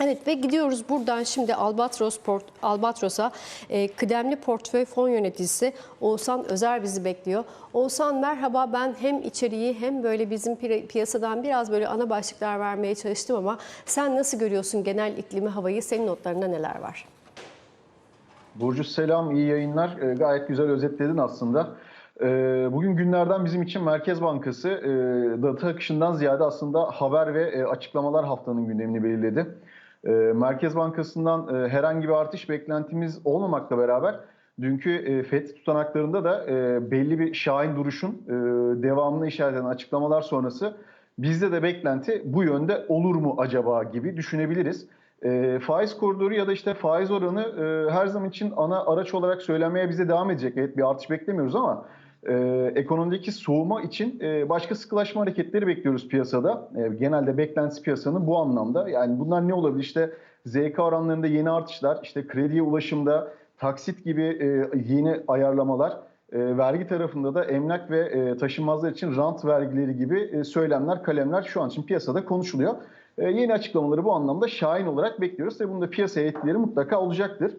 Evet ve gidiyoruz buradan şimdi Albatros Albatros'a e, kıdemli portföy fon yöneticisi Oğuzhan Özer bizi bekliyor. Oğuzhan merhaba ben hem içeriği hem böyle bizim pi- piyasadan biraz böyle ana başlıklar vermeye çalıştım ama sen nasıl görüyorsun genel iklimi havayı senin notlarında neler var? Burcu selam, iyi yayınlar. Ee, gayet güzel özetledin aslında. Ee, bugün günlerden bizim için Merkez Bankası e, data akışından ziyade aslında haber ve e, açıklamalar haftanın gündemini belirledi. Ee, Merkez Bankası'ndan e, herhangi bir artış beklentimiz olmamakla beraber dünkü e, FED tutanaklarında da e, belli bir şahin duruşun devamını işaret eden açıklamalar sonrası bizde de beklenti bu yönde olur mu acaba gibi düşünebiliriz. Faiz koridoru ya da işte faiz oranı her zaman için ana araç olarak söylenmeye bize devam edecek. Evet bir artış beklemiyoruz ama e, ekonomideki soğuma için e, başka sıkılaşma hareketleri bekliyoruz piyasada. E, genelde beklentisi piyasanın bu anlamda. Yani bunlar ne olabilir? İşte ZK oranlarında yeni artışlar, işte krediye ulaşımda taksit gibi e, yeni ayarlamalar, e, vergi tarafında da emlak ve e, taşınmazlar için rant vergileri gibi e, söylemler, kalemler şu an için piyasada konuşuluyor. E, yeni açıklamaları bu anlamda şahin olarak bekliyoruz ve bunda piyasaya etkileri mutlaka olacaktır.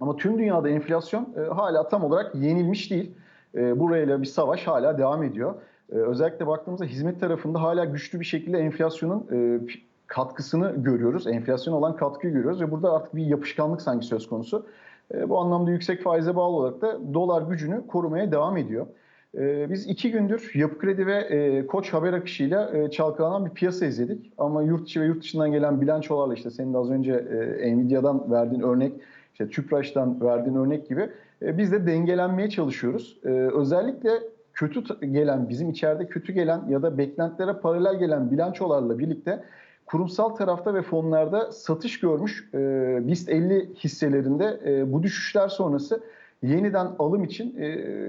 Ama tüm dünyada enflasyon e, hala tam olarak yenilmiş değil. E, burayla bir savaş hala devam ediyor. E, özellikle baktığımızda hizmet tarafında hala güçlü bir şekilde enflasyonun e, katkısını görüyoruz. Enflasyon olan katkıyı görüyoruz ve burada artık bir yapışkanlık sanki söz konusu. E, bu anlamda yüksek faize bağlı olarak da dolar gücünü korumaya devam ediyor. E, biz iki gündür Yapı Kredi ve e, Koç haber akışıyla e, çalkalanan bir piyasa izledik. Ama yurt içi ve yurt dışından gelen bilançolarla işte senin de az önce e, Nvidia'dan verdiğin örnek, işte Tüpraş'tan verdiğin örnek gibi e, biz de dengelenmeye çalışıyoruz. E, özellikle kötü gelen, bizim içeride kötü gelen ya da beklentilere paralel gelen bilançolarla birlikte kurumsal tarafta ve fonlarda satış görmüş e, BIST 50 hisselerinde bu düşüşler sonrası yeniden alım için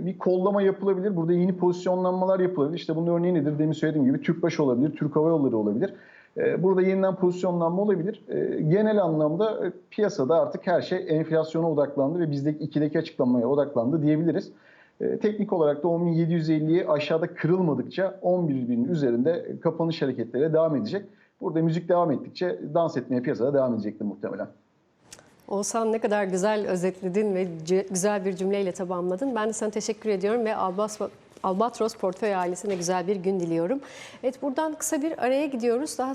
bir kollama yapılabilir. Burada yeni pozisyonlanmalar yapılabilir. İşte bunun örneği nedir? Demin söylediğim gibi Tüpraş olabilir, Türk Hava Yolları olabilir. E, burada yeniden pozisyonlanma olabilir. E, genel anlamda e, piyasada artık her şey enflasyona odaklandı ve bizdeki ikideki açıklamaya odaklandı diyebiliriz. E, teknik olarak da 10.750'yi aşağıda kırılmadıkça 11.000'in üzerinde kapanış hareketleri devam edecek. Burada müzik devam ettikçe dans etmeye piyasada devam edecektir muhtemelen. Oğuzhan ne kadar güzel özetledin ve güzel bir cümleyle tamamladın. Ben de sana teşekkür ediyorum ve Albas- Albatros Portföy ailesine güzel bir gün diliyorum. Evet buradan kısa bir araya gidiyoruz. Daha